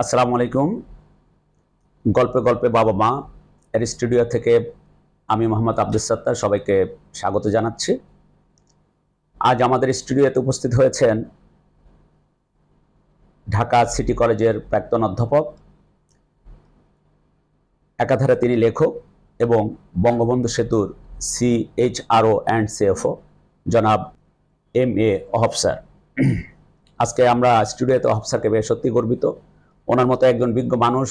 আসসালামু আলাইকুম। গল্পে গল্পে বাবা মা এর স্টুডিও থেকে আমি মোহাম্মদ আব্দুল সত্তার সবাইকে স্বাগত জানাচ্ছি। আজ আমাদের স্টুডিওতে উপস্থিত হয়েছেন ঢাকা সিটি কলেজের প্রাক্তন অধ্যাপক, একাধারে তিনি লেখক এবং বঙ্গবন্ধু সেতুর সিএইচআরও অ্যান্ড সিএফও জনাব এম এ স্যার। আজকে আমরা স্টুডিওতে অহব স্যারকে পেয়ে সত্যি গর্বিত। ওনার মতো একজন বিজ্ঞ মানুষ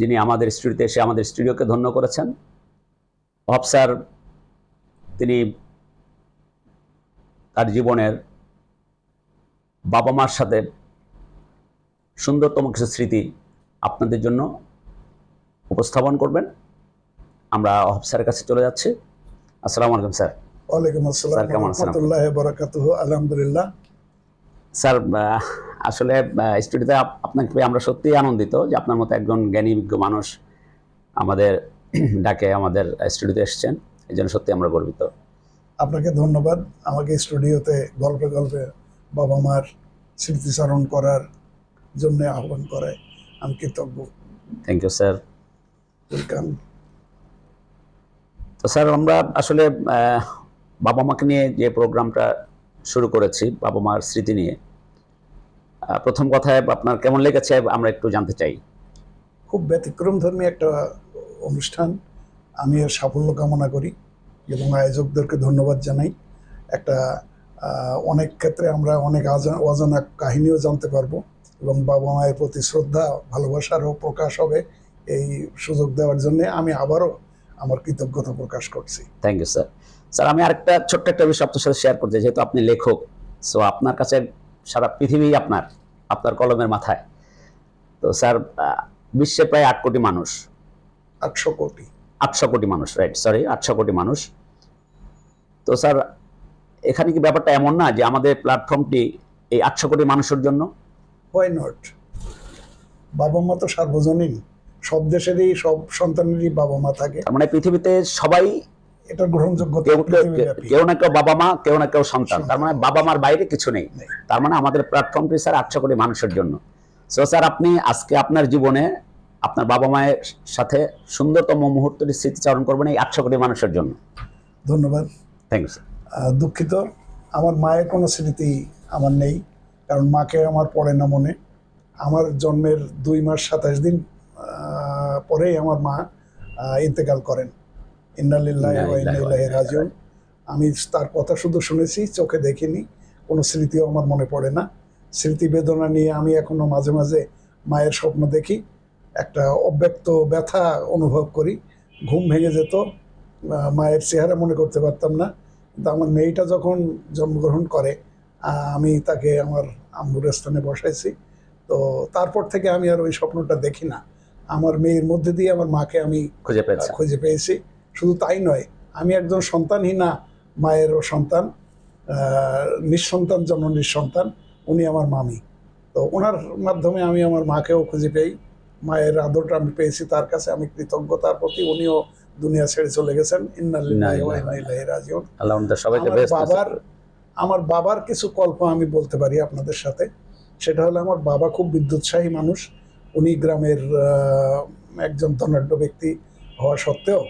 যিনি আমাদের স্টুডিওতে এসে আমাদের স্টুডিওকে ধন্য করেছেন। অহব স্যার তিনি তার জীবনের বাবা মার সাথে সুন্দরতম কিছু স্মৃতি আপনাদের জন্য উপস্থাপন করবেন। আমরা অহব স্যারের কাছে চলে যাচ্ছি। আসসালামু আলাইকুম স্যার। ওয়ালাইকুম আসসালাম রহমতুল্লাহ বরাকাতুহ আলহামদুলিল্লাহ। স্যার আসলে স্টুডিওতে আপ- আপনাকে আমরা সত্যিই আনন্দিত যে আপনার মতো একজন জ্ঞানী বিজ্ঞ মানুষ আমাদের ডাকে আমাদের স্টুডিওতে এসেছেন। এই জন্য সত্যি আমরা গর্বিত। আপনাকে ধন্যবাদ। আমাকে স্টুডিওতে গল্পে গল্পে বাবা মার স্মৃতিচারণ করার জন্য আহ্বান করায় আমি কৃতজ্ঞ। থ্যাংক ইউ স্যার ওয়েলকাম তো স্যার আমরা আসলে বাবা মাকে নিয়ে যে প্রোগ্রামটা শুরু করেছি বাবা মার স্মৃতি নিয়ে প্রথম কথায় আপনার কেমন লেগেছে? আমরা একটু জানতে চাই। খুব ব্যতিক্রম ধর্মী একটা অনুষ্ঠান। আমি এর সাফল্য কামনা করি। এবং আয়োজকদেরকে ধন্যবাদ জানাই। একটা অনেক ক্ষেত্রে আমরা অনেক অজানা কাহিনীও জানতে পারব। এবং বাবা মায়ের প্রতি শ্রদ্ধা ভালোবাসারও প্রকাশ হবে এই সুযোগ দেওয়ার জন্য আমি আবারও আমার কৃতজ্ঞতা প্রকাশ করছি। থ্যাংক ইউ স্যার স্যার আমি আরেকটা ছোট্ট একটা বিষয় আপনার সাথে শেয়ার করতে চাই, যেহেতু আপনি লেখক সো আপনার কাছে সারা পৃথিবী আপনার আপনার কলমের মাথায়। তো স্যার বিশ্বে প্রায় আট কোটি মানুষ। আটশো কোটি। আটশো কোটি মানুষ রাইট সরি আটশো কোটি মানুষ। তো স্যার এখানে কি ব্যাপারটা এমন না যে আমাদের প্ল্যাটফর্মটি এই আটশো কোটি মানুষের জন্য? হোয়াই নট বাবা মা তো সার্বজনীন। সব দেশেরই সব সন্তানেরই বাবা মা থাকে। মানে পৃথিবীতে সবাই এটা গ্রহণযোগ্যতা কেউ না কেউ বাবা মা কেউ না কেউ সন্তান। তার মানে বাবা মার বাইরে কিছু নেই। তার মানে আমাদের প্ল্যাটফর্মটি স্যার আটশো কোটি মানুষের জন্য। সো স্যার আপনি আজকে আপনার জীবনে আপনার বাবা মায়ের সাথে সুন্দরতম মুহূর্তটি স্মৃতিচারণ করবেন এই আটশো কোটি মানুষের জন্য। ধন্যবাদ। থ্যাংক ইউ স্যার দুঃখিত। আমার মায়ের কোনো স্মৃতি আমার নেই কারণ মাকে আমার পড়ে না মনে। আমার জন্মের দুই মাস সাতাশ দিন পরেই আমার মা ইন্তেকাল করেন। ইন্নালিল্লাহ আমি তার কথা শুধু শুনেছি চোখে দেখিনি কোনো স্মৃতিও আমার মনে পড়ে না। স্মৃতি বেদনা নিয়ে আমি এখনও মাঝে মাঝে মায়ের স্বপ্ন দেখি একটা অব্যক্ত ব্যথা অনুভব করি ঘুম ভেঙে যেত মায়ের চেহারা মনে করতে পারতাম না। কিন্তু আমার মেয়েটা যখন জন্মগ্রহণ করে আমি তাকে আমার আম্মুর স্থানে বসাইছি। তো তারপর থেকে আমি আর ওই স্বপ্নটা দেখি না। আমার মেয়ের মধ্যে দিয়ে আমার মাকে আমি খুঁজে পেয়েছেন খুঁজে পেয়েছি। শুধু তাই নয় আমি একজন সন্তানহীনা মায়েরও সন্তান নিঃসন্তান জননীর সন্তান উনি আমার মামি। তো ওনার মাধ্যমে আমি আমার মাকেও খুঁজে পেই মায়ের আদরটা আমি পেয়েছি তার কাছে আমি কৃতজ্ঞতার প্রতি উনিও দুনিয়া ছেড়ে চলে গেছেন। বাবার আমার বাবার কিছু গল্প আমি বলতে পারি আপনাদের সাথে। সেটা হলো আমার বাবা খুব বিদ্যুৎসাহী মানুষ। উনি গ্রামের একজন ধনাঢ্য ব্যক্তি হওয়া সত্ত্বেও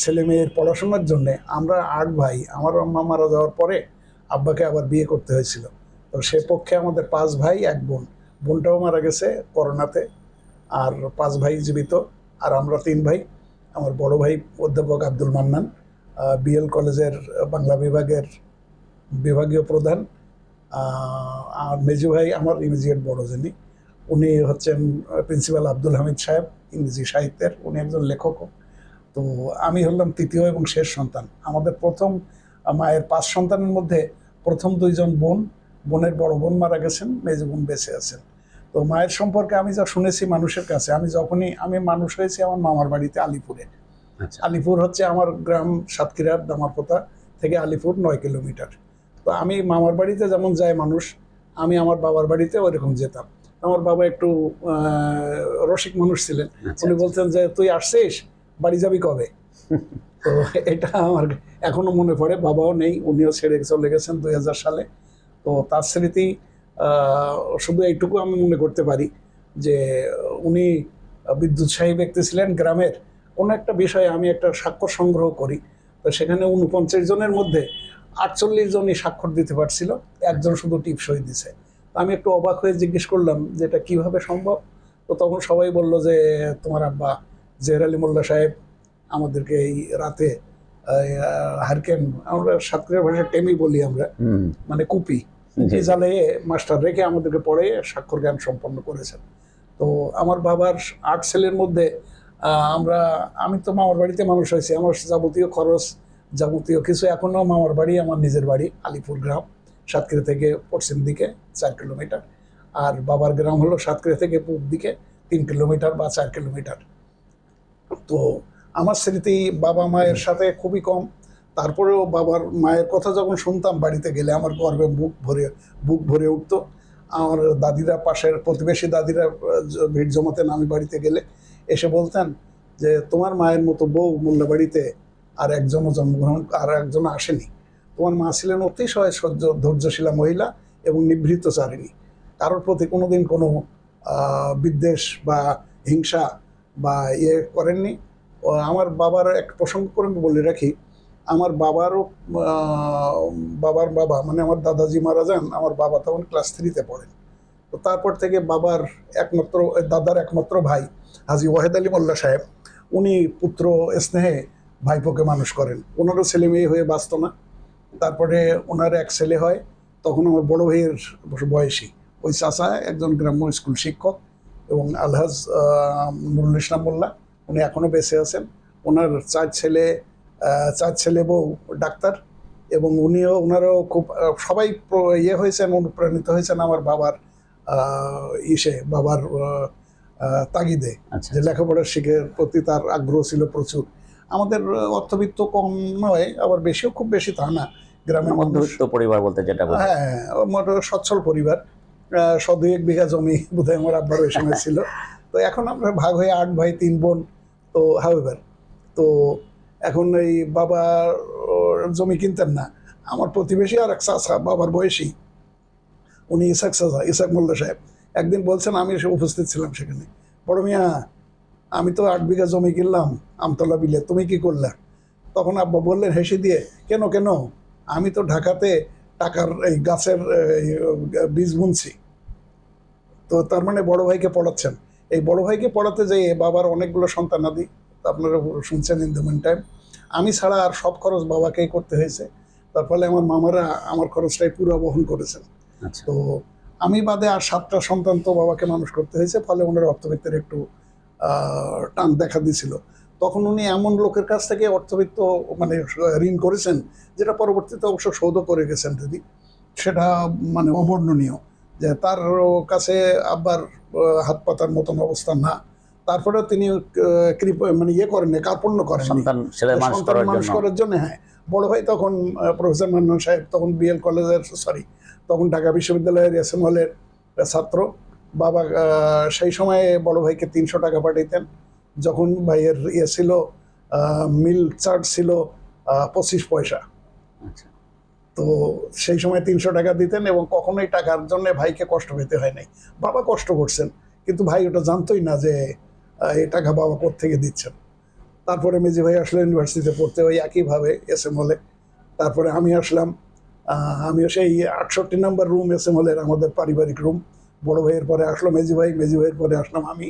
ছেলে মেয়ের পড়াশোনার জন্যে আমরা আট ভাই, আমার আম্মা মারা যাওয়ার পরে আব্বাকে আবার বিয়ে করতে হয়েছিল। তো সে পক্ষে আমাদের পাঁচ ভাই, এক বোন। বোনটাও মারা গেছে করোনাতে, আর পাঁচ ভাই জীবিত, আর আমরা তিন ভাই। আমার বড় ভাই অধ্যাপক আব্দুল মান্নান বিএল কলেজের বাংলা বিভাগের বিভাগীয় প্রধান। আর মেজু ভাই আমার ইমিজিয়েট বড় যিনি উনি হচ্ছেন প্রিন্সিপাল আব্দুল হামিদ সাহেব, ইংরেজি সাহিত্যের। উনি একজন লেখকও। তো আমি হলাম তৃতীয় এবং শেষ সন্তান। আমাদের প্রথম মায়ের পাঁচ সন্তানের মধ্যে প্রথম দুইজন বোন বোনের বড় বোন মারা গেছেন মেজ বোন বেঁচে আছেন। তো মায়ের সম্পর্কে আমি যা শুনেছি মানুষের কাছে আমি যখনই আমি মানুষ হয়েছি আমার মামার বাড়িতে আলিপুরে। আচ্ছা। আলিপুর হচ্ছে আমার গ্রাম সাতক্ষীরার দামারপোতা থেকে আলিপুর নয় কিলোমিটার। তো আমি মামার বাড়িতে যেমন যায় মানুষ আমি আমার বাবার বাড়িতে ওইরকম যেতাম। আমার বাবা একটু রসিক মানুষ ছিলেন। আচ্ছা, উনি বলতেন যে তুই আসছিস? বাড়ি যাবি কবে? তো এটা আমার এখনও মনে পড়ে, বাবাও নেই, উনিও ছেড়ে চলে গেছেন দুই হাজার সালে। তো তার স্মৃতি শুধু এইটুকু আমি মনে করতে পারি যে, উনি বিদ্যুৎসাহী ব্যক্তি ছিলেন গ্রামের। কোনো একটা বিষয়ে আমি একটা স্বাক্ষর সংগ্রহ করি। তো সেখানে উনপঞ্চাশ জনের মধ্যে আটচল্লিশ জনই স্বাক্ষর দিতে পারছিল, একজন শুধু টিপসই দিছে। আমি একটু অবাক হয়ে জিজ্ঞেস করলাম যে এটা কীভাবে সম্ভব? তো তখন সবাই বলল যে, তোমার আব্বা জেহের আলী মোল্লা সাহেব আমাদেরকে এই রাতে হারকেন আমরা সাতক্ষীরা ভাষায় টেমি বলি আমরা মানে কুপি। জি, কুপি জ্বালিয়ে মাস্টার রেখে আমাদেরকে পড়ে স্বাক্ষর জ্ঞান সম্পন্ন করেছেন। তো আমার বাবার আট ছেলের মধ্যে আমরা আমি তো মামার বাড়িতে মানুষ হয়েছি আমার যাবতীয় খরচ যাবতীয় কিছু এখনও মামার বাড়ি আমার নিজের বাড়ি আলিপুর গ্রাম সাতক্ষীরা থেকে পশ্চিম দিকে চার কিলোমিটার। আর বাবার গ্রাম হলো সাতক্ষীরা থেকে পূর্ব দিকে তিন কিলোমিটার বা চার কিলোমিটার। তো আমার স্মৃতি বাবা মায়ের সাথে খুবই কম। তারপরেও বাবার মায়ের কথা যখন শুনতাম, বাড়িতে গেলে আমার গর্বে বুক ভরে বুক ভরে উঠতো। আমার দাদিরা পাশের প্রতিবেশী দাদিরা ভিড় জমাতেন আমি বাড়িতে গেলে। এসে বলতেন যে, তোমার মায়ের মতো বউ মোল্লা বাড়িতে আর একজনও জন্মগ্রহণ, আর একজন আসেনি। তোমার মা ছিলেন অতিশয় সহ্য, ধৈর্যশীলা মহিলা এবং নিভৃত নিভৃতচারিণী কারোর প্রতি কোনোদিন কোনো বিদ্বেষ বা হিংসা বা ইয়ে করেননি। আমার বাবার এক প্রসঙ্গ করে বলে রাখি, আমার বাবারও বাবার বাবা মানে আমার দাদাজি মারা যান, আমার বাবা তখন ক্লাস থ্রিতে পড়েন। তো তারপর থেকে বাবার একমাত্র, দাদার একমাত্র ভাই হাজি ওয়াহেদ আলী মোল্লা সাহেব, উনি পুত্র স্নেহে ভাইপোকে মানুষ করেন। ওনারও ছেলে মেয়ে হয়ে বাঁচত না। তারপরে ওনার এক ছেলে হয়, তখন আমার বড় ভাইয়ের বয়সী। ওই চাচা একজন গ্রাম্য স্কুল শিক্ষক। এবং আলহাজ নুরুল ইসলাম মোল্লা উনি এখনও বেঁচে আছেন। ওনার চার ছেলে চার ছেলে বউ ডাক্তার এবং উনিও ওনারও খুব সবাই ইয়ে হয়েছেন অনুপ্রাণিত হয়েছেন আমার বাবার ইসে বাবার তাগিদে। আচ্ছা যে লেখাপড়ার শিখের প্রতি তার আগ্রহ ছিল প্রচুর। আমাদের অর্থবিত্ত কম নয় আবার বেশিও খুব বেশি তা না। গ্রামের মানুষ মধ্যবিত্ত পরিবার বলতে যেটা হ্যাঁ সচ্ছল পরিবার। দুই এক বিঘা জমি বোধহয় আমার আব্বার ওই সময় ছিল। তো এখন আমরা ভাগ হয়ে আট ভাই, তিন বোন। তো হাউএভার তো এখন এই বাবা জমি কিনতেন না। আমার প্রতিবেশী আর এক চাচা, বাবার বয়সী। উনি ইসাক চাচা, ইসাক মোল্লা সাহেব। একদিন বলছেন, আমি এসে উপস্থিত ছিলাম সেখানে। বড় মিয়া, আমি তো আট বিঘা জমি কিনলাম আমতলা বিলে, তুমি কি করলে? তখন আব্বা বললেন, হেসে দিয়ে, কেন কেন? আমি তো ঢাকাতে টাকার এই গাছের বীজ বুনছি। তো তার মানে বড় ভাইকে পড়াচ্ছেন। এই বড় ভাইকে পড়াতে যেয়ে বাবার অনেকগুলো সন্তান সন্তানাদি আপনারা শুনছেন ইন দ্য মিন টাইম আমি ছাড়া আর সব খরচ বাবাকেই করতে হয়েছে। তার ফলে আমার মামারা আমার খরচটাই পুরো বহন করেছেন। আচ্ছা। তো আমি বাদে আর সাতটা সন্তান তো বাবাকে মানুষ করতে হয়েছে ফলে ওনার অর্থবিত্তের একটু টান দেখা দিয়েছিল। তখন উনি এমন লোকের কাছ থেকে অর্থবিত্ত মানে ঋণ করেছেন যেটা পরবর্তীতে অবশ্য শোধ করে গেছেন যদি সেটা মানে অবর্ণনীয় যে তার কাছে আব্বার হাত পাতার মতন অবস্থা না। তারপরেও তিনি মানে ইয়ে করেন কার্পণ্য করেন সন্তান মানুষ করার জন্য। হ্যাঁ। বড় ভাই তখন প্রফেসর মান্নান সাহেব তখন বিএল কলেজের সরি তখন ঢাকা বিশ্ববিদ্যালয়ের এসএম হলের ছাত্র। বাবা সেই সময়ে বড় ভাইকে তিনশো টাকা পাঠাইতেন যখন ভাইয়ের ইয়ে ছিল মিল চার্জ ছিল পঁচিশ পয়সা। আচ্ছা। তো সেই সময় তিনশো টাকা দিতেন এবং কখনোই টাকার জন্য ভাইকে কষ্ট পেতে হয় নাই। বাবা কষ্ট করছেন কিন্তু ভাই ওটা জানতোই না যে এই টাকা বাবা থেকে দিচ্ছেন। তারপরে মেজি ভাই আসলো ইউনিভার্সিটিতে পড়তে ওই একইভাবে এস এম হলে। তারপরে আমি আসলাম আমিও সেই আটষট্টি নাম্বার রুম এস এম হলের আমাদের পারিবারিক রুম বড় ভাইয়ের পরে আসলো মেজি ভাই মেজি ভাইয়ের পরে আসলাম আমি।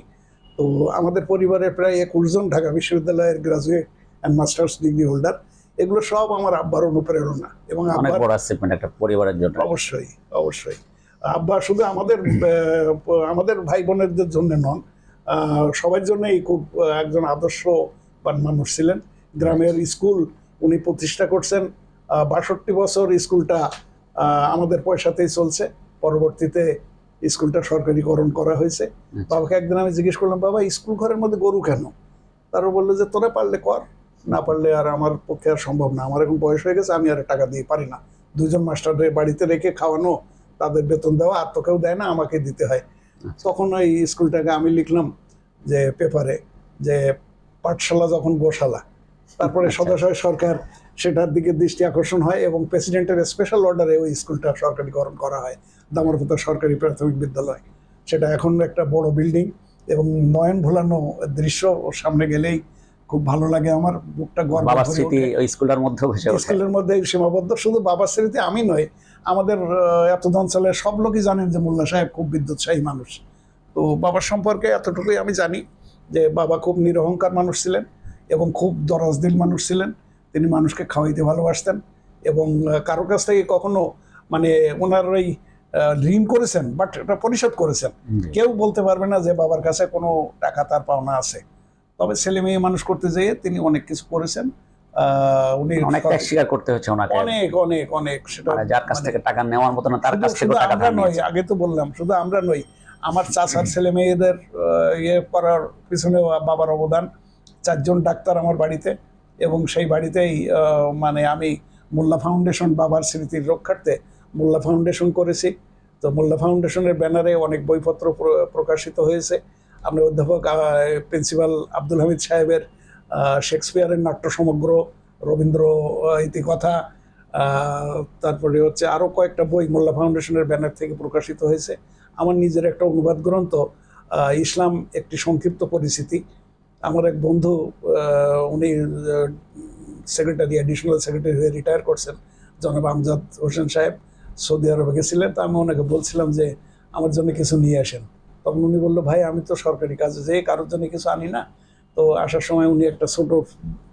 তো আমাদের পরিবারের প্রায় একুশ জন ঢাকা বিশ্ববিদ্যালয়ের graduate and masters degree holder এগুলো সব আমার আব্বার অনুপ্রেরণা এবং অনেক বড় অ্যাচিভমেন্ট একটা পরিবারের জন্য। অবশ্যই অবশ্যই। আব্বা শুধু আমাদের আমাদের ভাই বোনেরদের জন্য নন সবার জন্যই খুব একজন আদর্শবান মানুষ ছিলেন। গ্রামের স্কুল উনি প্রতিষ্ঠা করছেন বাষট্টি বছর স্কুলটা আমাদের পয়সাতেই চলছে। পরবর্তীতে স্কুলটা সরকারিকরণ করা হয়েছে। বাবাকে একদিন আমি জিজ্ঞেস করলাম বাবা স্কুল ঘরের মধ্যে গরু কেন? তারও বলল যে তোরা পারলে কর না পারলে আর আমার পক্ষে আর সম্ভব না। আমার এখন বয়স হয়ে গেছে আমি আর টাকা দিয়ে পারি না। দুজন মাস্টারদের বাড়িতে রেখে খাওয়ানো তাদের বেতন দেওয়া আর তো কেউ দেয় না আমাকে দিতে হয়। তখন ওই স্কুলটাকে আমি লিখলাম যে পেপারে যে পাঠশালা যখন গোশালা তারপরে আচ্ছা। সদাশয় সরকার সেটার দিকে দৃষ্টি আকর্ষণ হয় এবং প্রেসিডেন্টের স্পেশাল অর্ডারে ওই স্কুলটা সরকারিকরণ করা হয়। দামরপোতা সরকারি প্রাথমিক বিদ্যালয়। সেটা এখন একটা বড় বিল্ডিং এবং নয়ন ভোলানো দৃশ্য ওর সামনে গেলেই খুব ভালো লাগে আমার বুকটা গর্ব বাবার স্মৃতি স্কুলটার মধ্যে স্কুলের মধ্যে সীমাবদ্ধ শুধু বাবার স্মৃতি আমি নয় আমাদের এত অঞ্চলের সব লোকই জানেন যে মোল্লা সাহেব খুব বিদ্যুৎসাহী মানুষ। তো বাবার সম্পর্কে এতটুকুই আমি জানি যে বাবা খুব নিরহংকার মানুষ ছিলেন এবং খুব দরাজদিল মানুষ ছিলেন। তিনি মানুষকে খাওয়াইতে ভালোবাসতেন এবং আহ, কারও কাছ থেকে কখনো মানে ওনার ওই ঋণ করেছেন বাট এটা পরিশোধ করেছেন। কেউ বলতে পারবে না যে বাবার কাছে কোনো টাকা তার পাওনা আছে। তবে ছেলে মেয়ে মানুষ করতে যেয়ে তিনি অনেক কিছু করেছেন। উনি অনেক ত্যাগ স্বীকার করতে হচ্ছে ওনাকে। অনেক অনেক অনেক সেটা মানে যার কাছ মানে থেকে টাকা নেওয়ার মতো না তার কাছ থেকে টাকা আমরা নই। আগে তো বললাম শুধু আমরা নই। আমার চাচার ছেলে মেয়েদের ইয়ে করার পিছনে বাবার অবদান। চারজন ডাক্তার আমার বাড়িতে এবং সেই বাড়িতেই মানে আমি মোল্লা ফাউন্ডেশন বাবার স্মৃতির রক্ষার্থে মোল্লা ফাউন্ডেশন করেছি। তো মোল্লা ফাউন্ডেশনের ব্যানারে অনেক বইপত্র প্রকাশিত হয়েছে। আমরা অধ্যাপক প্রিন্সিপাল আব্দুল হামিদ সাহেবের শেক্সপিয়ারের নাট্য সমগ্র রবীন্দ্র ইতিকথা তারপরে হচ্ছে আরও কয়েকটা বই মোল্লা ফাউন্ডেশনের ব্যানার থেকে প্রকাশিত হয়েছে। আমার নিজের একটা অনুবাদ গ্রন্থ ইসলাম একটি সংক্ষিপ্ত পরিচিতি। আমার এক বন্ধু উনি সেক্রেটারি অ্যাডিশনাল সেক্রেটারি হয়ে রিটায়ার করছেন, জনাব আমজাদ হোসেন সাহেব। সৌদি আরবে গেছিলেন তা আমি ওনাকে বলছিলাম যে আমার জন্য কিছু নিয়ে আসেন তখন উনি বলল ভাই আমি তো সরকারি কাজে যেয়ে কারোর জন্য কিছু আনি না তো আসার সময় উনি একটা ছোট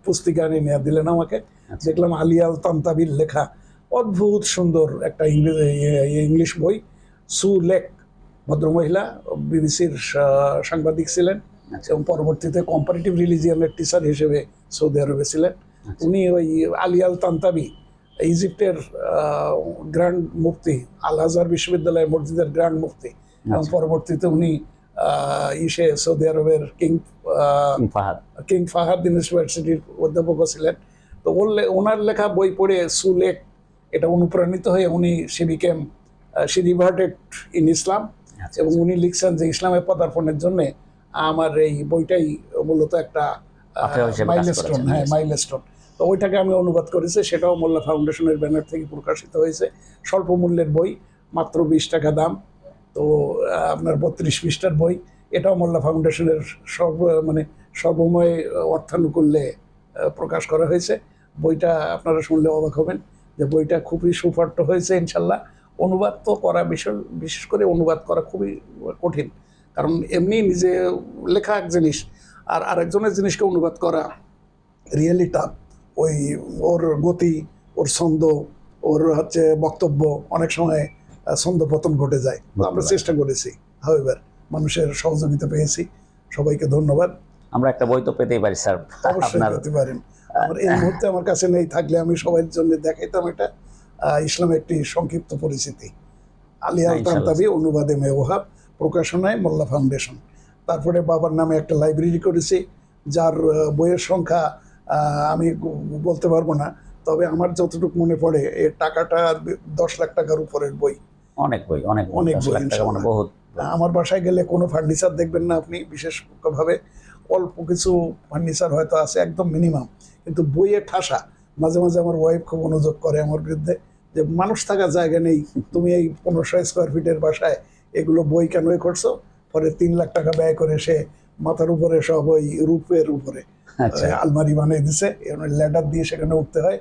পুস্তিকা এনে নিয়ে দিলেন আমাকে আচ্ছা। দেখলাম আলিয়াল তান্তাবির লেখা অদ্ভুত সুন্দর একটা ইংরেজি ইংলিশ বই সু লেক ভদ্রমহিলা বিবিসির সাংবাদিক ছিলেন আচ্ছা। এবং পরবর্তীতে কম্পারেটিভ রিলিজিয়ানের টিচার হিসেবে সৌদি আরবে ছিলেন আচ্ছা। উনি ওই আলিয়াল তান্তাবি ইজিপ্টের গ্র্যান্ড মুফতি আল আজহার বিশ্ববিদ্যালয়ের মসজিদের গ্র্যান্ড মুফতি এবং আচ্ছা। পরবর্তীতে উনি ইসে সৌদি আরবের কিং ফাহাদ কিং ফাহাদ ইউনিভার্সিটির অধ্যাপকও ছিলেন তো ওনার লেখা বই পড়ে সুলেক এটা অনুপ্রাণিত হয়ে উনি he became he reverted in Islam আচ্ছা, এবং উনি লিখছেন যে ইসলামের পদার্পণের জন্য আমার এই বইটাই মূলত একটা মাইলস্টোন হ্যাঁ. মাইলস্টোন তো ওইটাকে আমি অনুবাদ করেছি, সেটাও মোল্লা ফাউন্ডেশনের ব্যানার থেকে প্রকাশিত হয়েছে। স্বল্প মূল্যের বই, মাত্র বিশ টাকা দাম। তো আপনার বত্রিশ পৃষ্ঠার বই। এটাও মোল্লা ফাউন্ডেশনের সর্ব মানে সর্বময় অর্থানুকূল্যে প্রকাশ করা হয়েছে। বইটা আপনারা শুনলে অবাক হবেন যে বইটা খুবই সুপাঠ্য হয়েছে ইনশাল্লাহ। অনুবাদ তো করা বিশেষ বিশেষ করে অনুবাদ করা খুবই কঠিন। কারণ এমনি নিজে লেখা এক জিনিস, আর আরেকজনের জিনিসকে অনুবাদ করা রিয়েলি টাফ ওই ওর গতি ওর ছন্দ ওর হচ্ছে বক্তব্য অনেক সময় ছন্দ পতন ঘটে যায়। আমরা চেষ্টা করেছি। হাউএভার মানুষের সহযোগিতা পেয়েছি। সবাইকে ধন্যবাদ। আমরা একটা বই তো পেতেই পারি স্যার। অবশ্যই পেতে পারেন। আমার এই মুহূর্তে আমার কাছে নেই থাকলে আমি সবার জন্য দেখাইতাম এটা আহ, ইসলামের একটি সংক্ষিপ্ত পরিচিতি। আলী আল ইনশাআল্লাহ। তান্তাবি অনুবাদে মেওহাব প্রকাশনায় মোল্লা ফাউন্ডেশন। তারপরে বাবার নামে একটা লাইব্রেরি করেছি যার বইয়ের সংখ্যা আমি বলতে পারব না তবে আমার যতটুকু মনে পড়ে এর টাকাটা দশ লাখ টাকার উপরের বই। অনেক বই অনেক অনেক বই, মানে। বহুত আমার বাসায় গেলে কোনো ফার্নিচার দেখবেন না আপনি বিশেষভাবে অল্প কিছু ফার্নিচার হয়তো আছে একদম মিনিমাম কিন্তু বইয়ে ঠাসা মাঝে মাঝে আমার ওয়াইফ খুব অনুযোগ করে আমার বিরুদ্ধে যে মানুষ থাকার জায়গা নেই তুমি এই পনেরোশো স্কোয়ার ফিটের বাসায় এগুলো বই কেন করছ? পরে তিন লাখ টাকা ব্যয় করে সে মাথার উপরে সব ওই রূপের উপরে। আলমারি বানিয়ে দিছে ল্যাডার দিয়ে সেখানে উঠতে হয়।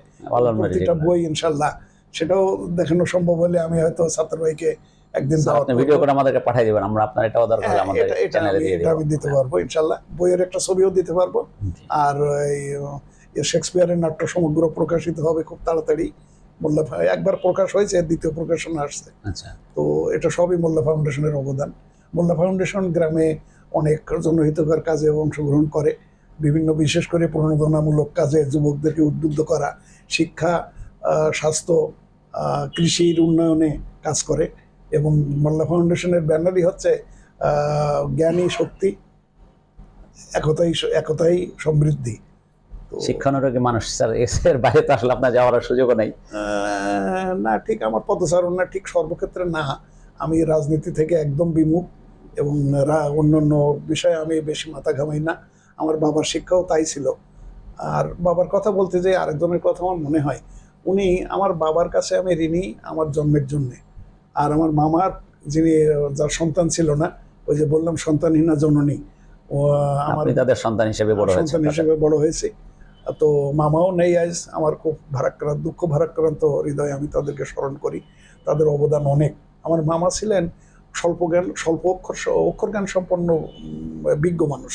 প্রতিটা বই ইনশাল্লাহ সেটাও দেখানো সম্ভব হলে আমি হয়তো ছাত্র ভাইকে একদিন। ভিডিও করে আমাদেরকে পাঠিয়ে দিবেন আমরা আপনার এটাও দরকার হলে হ্যাঁ, আমাদের এটা- এটা চ্যানেলে দিয়ে এটা আমি দিতে পারব ইনশাল্লাহ। বইয়ের একটা ছবিও দিতে পারব। আর এই শেক্সপিয়ারের নাট্য সমগ্র প্রকাশিত হবে খুব তাড়াতাড়ি। মোল্লা একবার প্রকাশ হয়েছে দ্বিতীয় প্রকাশন আসছে। আচ্ছা। তো এটা সবই মোল্লা ফাউন্ডেশনের অবদান। মোল্লা ফাউন্ডেশন গ্রামে অনেক জনহিতকর কাজে অংশগ্রহণ করে। বিভিন্ন বিশেষ করে প্রণোদনামূলক কাজে যুবকদেরকে উদ্বুদ্ধ করা শিক্ষা স্বাস্থ্য কৃষির উন্নয়নে কাজ করে এবং মোল্লা ফাউন্ডেশনের ব্যানারই হচ্ছে জ্ঞানী শক্তি একতাই একতাই সমৃদ্ধি। শিক্ষানুরাগী মানুষ স্যার এর বাইরে তো আসলে আপনার যাওয়ার সুযোগও নেই। না ঠিক আমার পদচারণা ঠিক সর্বক্ষেত্রে না। আমি রাজনীতি থেকে একদম বিমুখ এবং রা- অন্যান্য বিষয়ে আমি বেশি মাথা ঘামাই না। আমার বাবার শিক্ষাও তাই ছিল। আর বাবার কথা বলতে যে আরেকজনের কথা আমার মনে হয় উনি আমার বাবার কাছে আমি ঋণী আমার জন্মের জন্যে। আর আমার মামার যিনি যার সন্তান ছিল না ওই যে বললাম সন্তানহীনা জননী ও আমার তাদের সন্তান হিসেবে বড় সন্তান হিসেবে বড় হয়েছে। তো মামাও নেই আজ আমার খুব ভারাক্রান্ত দুঃখ ভারাক্রান্ত হৃদয়ে আমি তাদেরকে স্মরণ করি। তাদের অবদান অনেক। আমার মামা ছিলেন স্বল্প জ্ঞান স্বল্প অক্ষর অক্ষর জ্ঞান সম্পন্ন বিজ্ঞ মানুষ।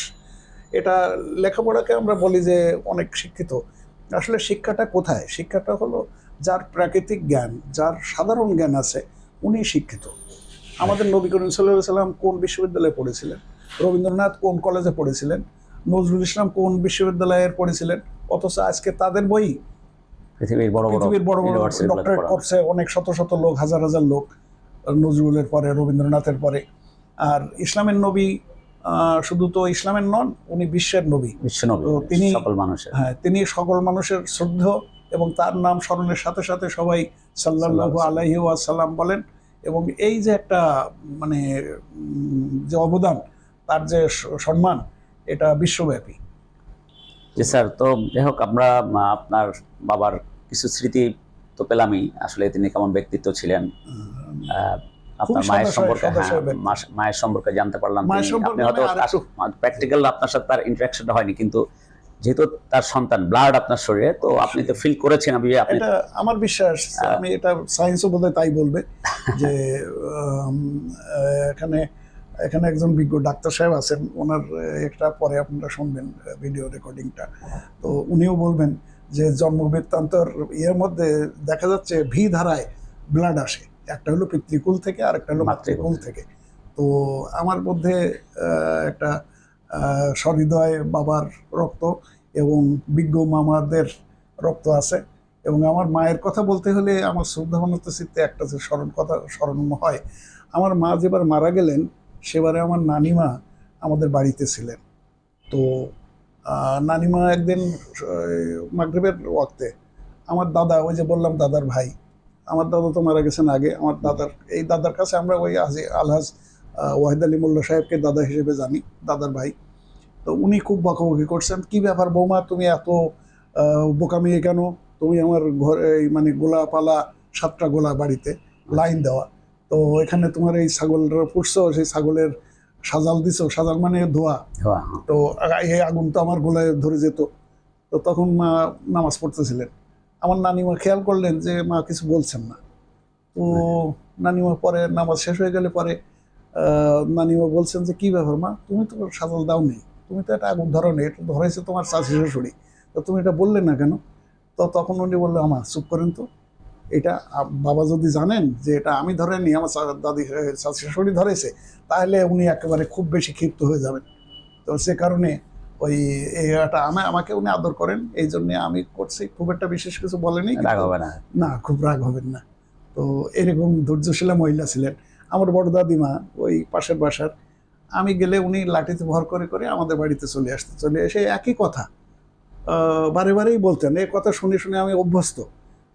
এটা লেখাপড়াকে আমরা বলি যে অনেক শিক্ষিত। আসলে শিক্ষাটা কোথায়? শিক্ষাটা হলো যার প্রাকৃতিক জ্ঞান যার সাধারণ জ্ঞান আছে উনি শিক্ষিত। আমাদের নবী করিম সাল্লাহ সাল্লাম কোন বিশ্ববিদ্যালয়ে পড়েছিলেন? রবীন্দ্রনাথ কোন কলেজে পড়েছিলেন? নজরুল ইসলাম কোন বিশ্ববিদ্যালয়ে পড়েছিলেন? অথচ আজকে তাদের বই পৃথিবীর বড় বড় পৃথিবীর বড় বড় ডক্টরেট করছে অনেক শত শত লোক হাজার হাজার লোক নজরুলের পরে রবীন্দ্রনাথের পরে। আর ইসলামের নবী শুধু তো ইসলামের নন উনি বিশ্বের নবী। বিশ্বনবী তিনি- সকল মানুষের। হ্যাঁ তিনি সকল মানুষের শ্রদ্ধ এবং তার নাম স্মরণের সাথে সাথে সবাই সাল্লাল্লাহু আলাইহি ওয়াসাল্লাম বলেন এবং এই যে একটা মানে যে অবদান তার যে সম্মান এটা বিশ্বব্যাপী। জি স্যার তো যাই হোক আমরা আপনার বাবার কিছু স্মৃতি তো পেলামই। আসলে তিনি কেমন ব্যক্তিত্ব ছিলেন আপনার মায়ের সম্পর্কে হ্যাঁ, মায়ের সম্পর্কে জানতে পারলাম আপনি হয়তো প্র্যাকটিক্যাল আপনার সাথে তার ইন্টারাকশনটা হয়নি কিন্তু যেহেতু তার সন্তান ব্লাড আপনার শরীরে তো আপনি তো ফিল করেছেন আমি আপনি আমার বিশ্বাস আমি এটা সায়েন্সও বোধহয় তাই বলবে যে এখানে এখানে একজন বিজ্ঞ ডাক্তার সাহেব আছেন ওনার একটা পরে আপনারা শুনবেন ভিডিও রেকর্ডিংটা তো উনিও বলবেন যে জন্ম বৃত্তান্তর ইয়ের মধ্যে দেখা যাচ্ছে ভি ধারায় ব্লাড আসে। একটা হলো পিতৃকুল থেকে আর একটা হলো মাতৃকুল থেকে। তো আমার মধ্যে একটা সহৃদয় বাবার রক্ত এবং বিজ্ঞ মামাদের রক্ত আছে এবং আমার মায়ের কথা বলতে হলে আমার শ্রদ্ধাবনত চিত্তে একটা যে স্মরণ কথা স্মরণ হয়। আমার মা যেবার মারা গেলেন সেবারে আমার নানিমা আমাদের বাড়িতে ছিলেন। তো নানিমা একদিন মাগরীবের ওয়াক্তে আমার দাদা ওই যে বললাম দাদার ভাই আমার দাদা তো মারা গেছেন আগে আমার দাদার এই দাদার কাছে আমরা ওই আজি আলহাজ ওয়াহিদ আলী মোল্লা সাহেবকে দাদা হিসেবে জানি দাদার ভাই। তো উনি খুব বকাবকি করছেন কি ব্যাপার বৌমা তুমি এত বোকামি কেন? তুমি আমার ঘরে মানে গোলা পালা সাতটা গোলা বাড়িতে লাইন দেওয়া। তো এখানে তোমার এই ছাগল পুষছো সেই ছাগলের সাজাল দিছো সাজাল মানে ধোয়া। হ্যাঁ। তো এই আগুন তো আমার গোলায় ধরে যেত। তো তখন মা নামাজ পড়তেছিলেন। আমার নানিমা খেয়াল করলেন যে মা কিছু বলছেন না। তো নানিমা পরে নামাজ শেষ হয়ে গেলে পরে নানিমা বলছেন যে, কি ব্যাপার মা? তুমি তো সাজাল দাও নেই তুমি তো এটা আগুন ধরো নেই এটা ধরেছে তোমার চাষি শাশুড়ি তো তুমি এটা বললে না কেন? তো তখন উনি বলল, আমা, চুপ করেন তো। এটা বাবা যদি জানেন যে এটা আমি ধরেনি, আমার দাদি, শাশুড়ি ধরেছে, তাহলে উনি একেবারে খুব বেশি ক্ষিপ্ত হয়ে যাবেন। তো সে কারণে ওই এটা আমি আমাকে উনি আদর করেন এই জন্য আমি করছি। খুব একটা বিশেষ কিছু বলেনি রাগ হবে না। না খুব রাগ হবেন না। তো এরকম ধৈর্যশীলা মহিলা ছিলেন। আমার বড় দাদিমা ওই পাশের বাসার আমি গেলে উনি লাঠিতে ভর করে করে আমাদের বাড়িতে চলে আসতে চলে এসে একই কথা বারে বারেই বলতেন। এই কথা শুনে শুনে আমি অভ্যস্ত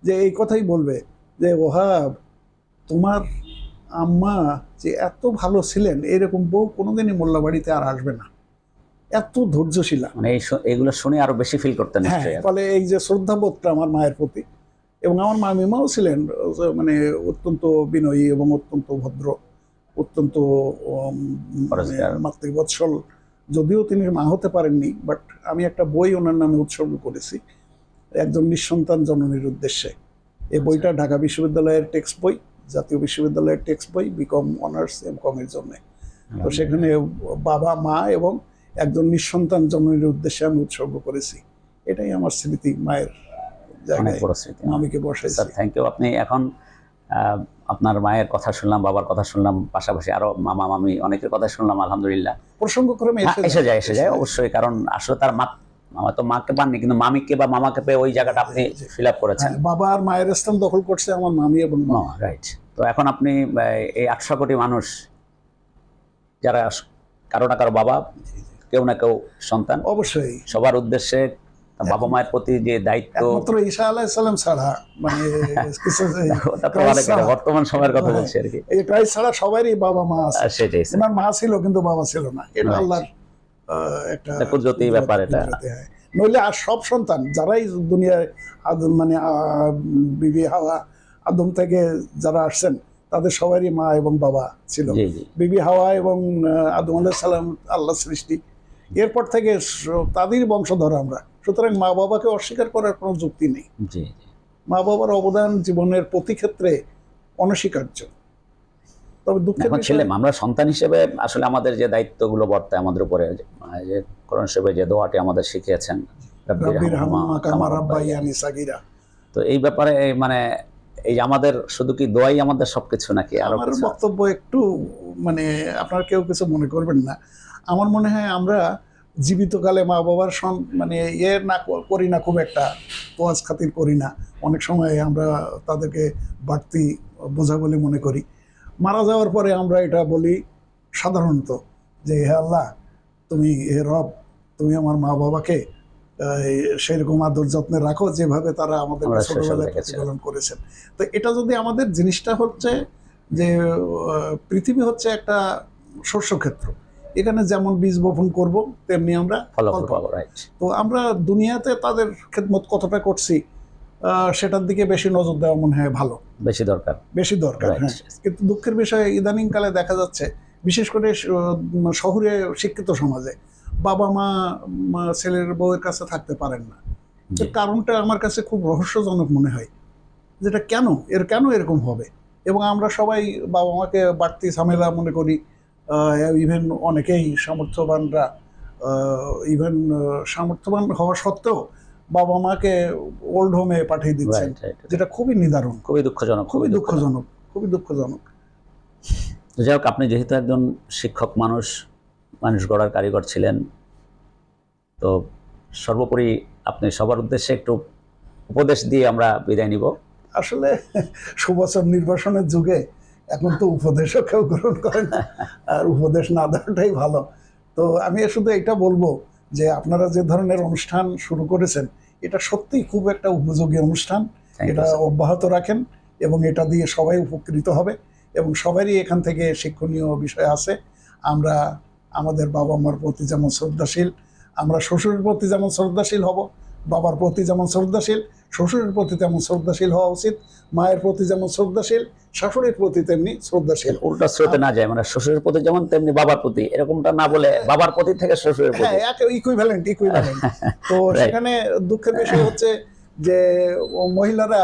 যে এই কথাই বলবে যে ওহাব তোমার আম্মা যে এত ভালো ছিলেন এরকম বউ কোনোদিনই মোল্লা বাড়িতে আর আসবে না। এত ধৈর্যশীলা মানে এগুলো শুনে আরও বেশি ফিল করতেন হ্যাঁ ফলে এই যে শ্রদ্ধাবোধটা আমার মায়ের প্রতি এবং আমার মামিমাও ছিলেন মানে অত্যন্ত বিনয়ী এবং অত্যন্ত ভদ্র অত্যন্ত মানে মাতৃবৎসল। যদিও তিনি মা হতে পারেননি বাট আমি একটা বই ওনার নামে উৎসর্গ করেছি একজন নিঃসন্তান জননীর উদ্দেশ্যে। এই বইটা ঢাকা বিশ্ববিদ্যালয়ের টেক্সট বই জাতীয় বিশ্ববিদ্যালয়ের টেক্সট বই বিকম অনার্স এম কমের জন্য। তো সেখানে বাবা মা এবং একজন নিঃসন্তান জননীর উদ্দেশ্যে আমি উৎসর্গ করেছি। এটাই আমার স্মৃতি মায়ের জায়গায় মামিকে বসাইছি। স্যার থ্যাংক ইউ আপনি এখন আপনার মায়ের কথা শুনলাম বাবার কথা শুনলাম পাশাপাশি আরও মামা মামি অনেকের কথা শুনলাম আলহামদুলিল্লাহ। প্রসঙ্গ ক্রমে হ্যাঁ, এসে যায় এসে যায়। অবশ্যই কারণ আসলে তার মা মামা তো মাকে পাননি কিন্তু মামিকে বা মামাকে পেয়ে ওই জায়গাটা আপনি ফিল আপ করেছেন। হ্যাঁ, বাবা আর মায়ের স্থান দখল করছে আমার মামি এবং মা। রাইট তো এখন আপনি এই আটশো কোটি মানুষ যারা কারও না কারও বাবা কেউ না কেউ সন্তান। অবশ্যই। সবার উদ্দেশ্যে বাবা মায়ের প্রতি যে দায়িত্ব একমাত্র ছাড়া মানে। বর্তমান সময়ের কথা বলছি আর কি। এই ক্রাইস্ট ছাড়া সবারই বাবা মা আছে। আর সেটাই ওনার মা ছিল কিন্তু বাবা ছিল না। এটা আল্লাহর একটা কুদরতি ব্যাপার এটা। হ্যাঁ। নইলে আর সব সন্তান যারাই দুনিয়ায় আদম মানে বিবি হাওয়া আদম থেকে যারা আসছেন তাদের সবারই মা এবং বাবা ছিল। বিবি হাওয়া এবং আদম আলাহ সালাম আল্লাহ সৃষ্টি। এরপর থেকে তাদের বংশধর আমরা। সুতরাং মা বাবাকে অস্বীকার করার কোনো যুক্তি নেই। মা বাবার অবদান জীবনের প্রতি ক্ষেত্রে অনস্বীকার্য। তবে দুঃখের ছেলে আমরা সন্তান হিসেবে আসলে আমাদের যে দায়িত্বগুলো বর্তায় আমাদের উপরে যে- যে কোরআন হিসেবে যে দোয়াটি আমাদের শিখিয়েছেন তো এই ব্যাপারে মানে এই আমাদের শুধু কি দোয়াই আমাদের সবকিছু নাকি? আরও বক্তব্য একটু মানে আপনার কেউ কিছু মনে করবেন না। আমার মনে হয় আমরা জীবিতকালে মা বাবার সন- মানে ইয়ে না করি না খুব একটা তোয়াজ খাতির করি না। অনেক সময় আমরা তাদেরকে বাড়তি বোঝা বলে মনে করি। মারা যাওয়ার পরে আমরা এটা বলি সাধারণত যে হে আল্লাহ তুমি হে রব তুমি আমার মা বাবাকে সেরকম আদর যত্নে রাখো যেভাবে তারা আমাদের ছোটবেলায়। প্রতিপালন করেছেন। তো এটা যদি আমাদের জিনিসটা হচ্ছে যে পৃথিবী হচ্ছে একটা শস্যক্ষেত্র এখানে যেমন বীজ বপন করব তেমনি আমরা ফল পাবো। তো আমরা দুনিয়াতে তাদের খেদমত কতটা করছি সেটার দিকে বেশি নজর দেওয়া মনে হয় ভালো। বেশি দরকার। বেশি দরকার হ্যাঁ। কিন্তু দুঃখের বিষয় ইদানিংকালে দেখা যাচ্ছে বিশেষ করে শহুরে শিক্ষিত সমাজে বাবা মা ছেলের বউয়ের কাছে থাকতে পারেন না। কারণটা আমার কাছে খুব রহস্যজনক মনে হয়। যেটা কেন? এর কেন এরকম হবে? এবং আমরা সবাই বাবা মাকে বাড়তি ঝামেলা মনে করি ইভেন অনেকেই সামর্থ্যবানরা ইভেন সামর্থ্যবান হওয়া সত্ত্বেও বাবা মাকে ওল্ড হোমে পাঠিয়ে দিচ্ছেন যেটা খুবই নিদারুণ। খুবই দুঃখজনক খুবই দুঃখজনক খুবই দুঃখজনক। যাই হোক আপনি যেহেতু একজন শিক্ষক মানুষ মানুষ গড়ার কারিগর ছিলেন তো সর্বোপরি আপনি সবার উদ্দেশ্যে একটু উপদেশ দিয়ে আমরা বিদায় নিব। আসলে সুবছর নির্বাচনের যুগে এখন তো উপদেশও কেউ গ্রহণ করে না। আর উপদেশ না দেওয়াটাই ভালো। তো আমি শুধু এটা বলব যে আপনারা যে ধরনের অনুষ্ঠান শুরু করেছেন এটা সত্যিই খুব একটা উপযোগী অনুষ্ঠান। এটা অব্যাহত রাখেন এবং এটা দিয়ে সবাই উপকৃত হবে এবং সবারই এখান থেকে শিক্ষণীয় বিষয় আছে। আমরা আমাদের বাবা মার প্রতি যেমন শ্রদ্ধাশীল আমরা শ্বশুরের প্রতি যেমন শ্রদ্ধাশীল হব বাবার প্রতি যেমন শ্রদ্ধাশীল শ্বশুরের প্রতি তেমন শ্রদ্ধাশীল হওয়া উচিত মায়ের প্রতি যেমন শ্রদ্ধাশীল শাশুড়ির প্রতি তেমনি শ্রদ্ধাশীল। উল্টা স্রোতে না যায় মানে শ্বশুরের প্রতি যেমন তেমনি বাবার প্রতি এরকমটা না বলে বাবার প্রতি থেকে শ্বশুরের প্রতি। হ্যাঁ ইকুইভ্যালেন্ট ইকুইভ্যালেন্ট তো সেখানে দুঃখের বিষয় হচ্ছে যে মহিলারা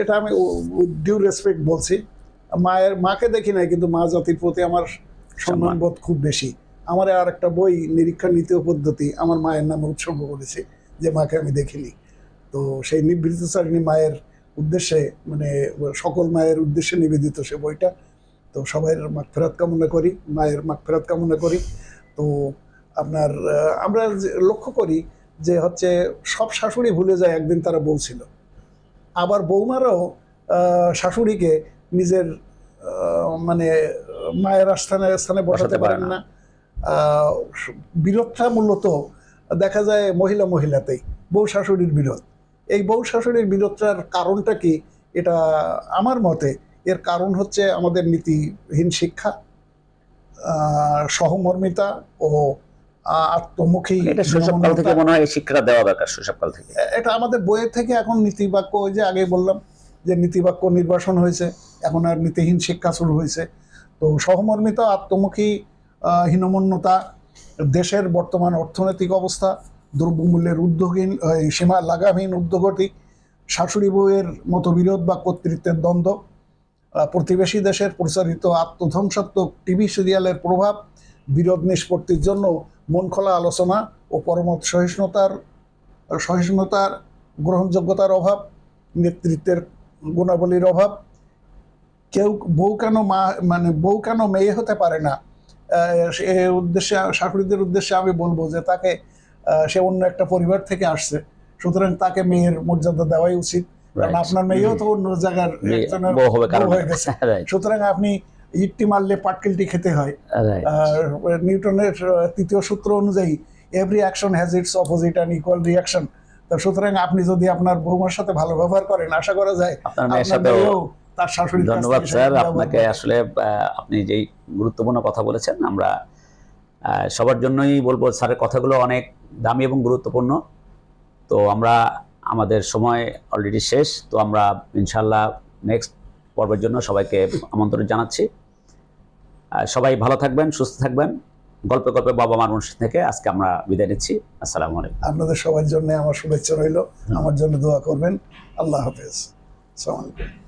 এটা আমি ডিউ রেসপেক্ট বলছি। মায়ের মাকে দেখি নাই কিন্তু মা জাতির প্রতি আমার সম্মান। বোধ খুব বেশি। আমার আর একটা বই নিরীক্ষা নীতি ও পদ্ধতি আমার মায়ের নামে উৎসর্গ করেছি যে মাকে আমি দেখিনি। তো সেই নিবৃতচারিণী মায়ের উদ্দেশ্যে মানে সকল মায়ের উদ্দেশ্যে নিবেদিত সে বইটা। তো সবাইয়ের মাগফেরাত কামনা করি মায়ের মাগফেরাত কামনা করি। তো আপনার আমরা যে লক্ষ্য করি যে হচ্ছে সব শাশুড়ি ভুলে যায় একদিন তারা বলছিল আবার বৌমারাও শাশুড়িকে নিজের মানে মায়ের আস্থানে স্থানে বসাতে পারেন না। বিরোধটা মূলত দেখা যায় মহিলা মহিলাতেই বউ শাশুড়ির বিরোধ। এই বউ শাশুড়ির বিরোধটার কারণটা কি? এটা আমার মতে এর কারণ হচ্ছে আমাদের নীতিহীন শিক্ষা সহমর্মিতা ও আত্মমুখী শৈশবকাল থেকে মনে হয় এই শিক্ষাটা দেওয়া দরকার শৈশবকাল থেকে। এটা আমাদের বইয়ের থেকে এখন নীতিবাক্য ওই যে আগে বললাম যে নীতিবাক্য নির্বাসন হয়েছে এখন আর নীতিহীন শিক্ষা শুরু হয়েছে। তো সহমর্মিতা আত্মমুখী হীনমন্যতা, দেশের বর্তমান অর্থনৈতিক অবস্থা, দ্রব্যমূল্যের উদ্যোগহীন সীমা লাগামহীন উদ্যোগটি শাশুড়ি বউয়ের মতবিরোধ বা কর্তৃত্বের দ্বন্দ্ব প্রতিবেশী দেশের প্রচারিত আত্মধ্বংসাত্মক টিভি সিরিয়ালের প্রভাব, বিরোধ নিষ্পত্তির জন্য মন খোলা আলোচনা ও পরমত সহিষ্ণুতার সহিষ্ণুতার গ্রহণযোগ্যতার অভাব, নেতৃত্বের গুণাবলীর অভাব। কেউ বউ কেন মা মানে বউ কেন মেয়ে হতে পারে না? উদ্দেশ্যে শাশুড়িদের উদ্দেশ্যে আমি বলব যে তাকে সে অন্য একটা পরিবার থেকে আসছে। সুতরাং তাকে মেয়ের মর্যাদা দেওয়াই উচিত। কারণ আপনার মেয়েও তো অন্য জায়গার একজনের হয়ে গেছে। সুতরাং আপনি ইটটি মারলে পাটকেলটি খেতে হয়। নিউটনের তৃতীয় সূত্র অনুযায়ী every action has its opposite and equal reaction তা সুতরাং আপনি যদি আপনার বৌমার সাথে ভালো ব্যবহার করেন আশা করা যায় আপনার মেয়ের সাথেও মেয়েও তার শাশুড়ির ধন্যবাদ স্যার। আপনাকে আসলে আপনি যেই গুরুত্বপূর্ণ কথা বলেছেন আমরা সবার জন্যই বলব স্যারের কথাগুলো অনেক দামি এবং গুরুত্বপূর্ণ। তো আমরা আমাদের সময় অলরেডি শেষ। তো আমরা ইনশাল্লাহ নেক্সট পর্বের জন্য সবাইকে আমন্ত্রণ জানাচ্ছি। সবাই ভালো থাকবেন সুস্থ থাকবেন। গল্পে গল্পে বাবা মার মানুষ থেকে আজকে আমরা বিদায় নিচ্ছি। আসসালামু আলাইকুম। আপনাদের সবার জন্য আমার শুভেচ্ছা রইল। আমার জন্য দোয়া করবেন। আল্লাহ হাফেজ। আসসালামু আলাইকুম।